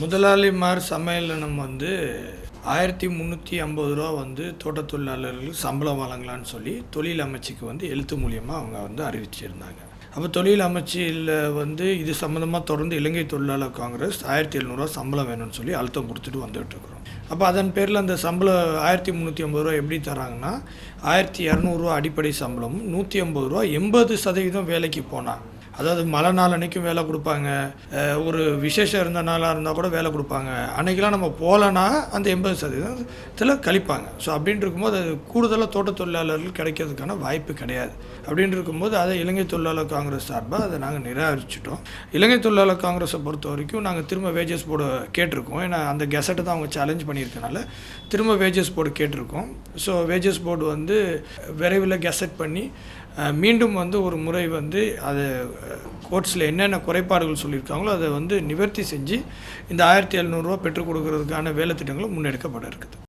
முதலாளிமார் சம்மேளனம் வந்து ஆயிரத்தி முந்நூற்றி ஐம்பது ரூபா வந்து தோட்டத் தொழிலாளர்களுக்கு சம்பளம் வழங்கலான்னு சொல்லி தொழில் அமைச்சுக்கு வந்து எழுத்து மூலியமாக அவங்க வந்து அறிவிச்சிருந்தாங்க. அப்போ தொழில் அமைச்சியில் வந்து இது சம்மந்தமாக தொடர்ந்து இலங்கை தொழிலாளர் காங்கிரஸ் ஆயிரத்தி எழுநூறுவா சம்பளம் வேணும்னு சொல்லி அழுத்தம் கொடுத்துட்டு வந்துகிட்ருக்குறோம் அப்போ அதன் பேரில் அந்த சம்பளம் ஆயிரத்தி முந்நூற்றி ஐம்பது ரூபா எப்படி தராங்கன்னா ஆயிரத்தி இரநூறுவா அடிப்படை சம்பளமும் நூற்றி ஐம்பது ரூபா எண்பது சதவீதம் வேலைக்கு போனால் அதாவது மழை நாள் அன்னைக்கும் வேலை கொடுப்பாங்க. ஒரு விசேஷம் இருந்த நாளாக இருந்தால் கூட வேலை கொடுப்பாங்க. அன்றைக்கெலாம் நம்ம போகலன்னா அந்த எண்பது சதவீதத்தில் கழிப்பாங்க. ஸோ அப்படின்ட்டு இருக்கும்போது அது கூடுதலாக தோட்ட தொழிலாளர்கள் கிடைக்கிறதுக்கான வாய்ப்பு கிடையாது. அப்படின்னு இருக்கும்போது அதை இலங்கை தொழிலாளர் காங்கிரஸ் சார்பாக அதை நாங்கள் நிராகரிச்சிட்டோம். இலங்கை தொழிலாளர் காங்கிரஸை பொறுத்த வரைக்கும் நாங்கள் திரும்ப வேஜஸ் போர்டு கேட்டிருக்கோம். ஏன்னா அந்த கெசட்டை தான் அவங்க சேலஞ்ச் பண்ணியிருக்கனால திரும்ப வேஜஸ் போர்டு கேட்டிருக்கோம். ஸோ வேஜஸ் போர்டு வந்து விரைவில் கெசட் பண்ணி மீண்டும் வந்து ஒரு முறை வந்து அது கோர்ட்ஸில் என்னென்ன குறைபாடுகள் சொல்லியிருக்காங்களோ அதை வந்து நிவர்த்தி செஞ்சு இந்த ஆயிரத்தி எழுநூறுரூவா பெற்றுக் கொடுக்கறதுக்கான வேலை திட்டங்களும் முன்னெடுக்கப்பட இருக்குது.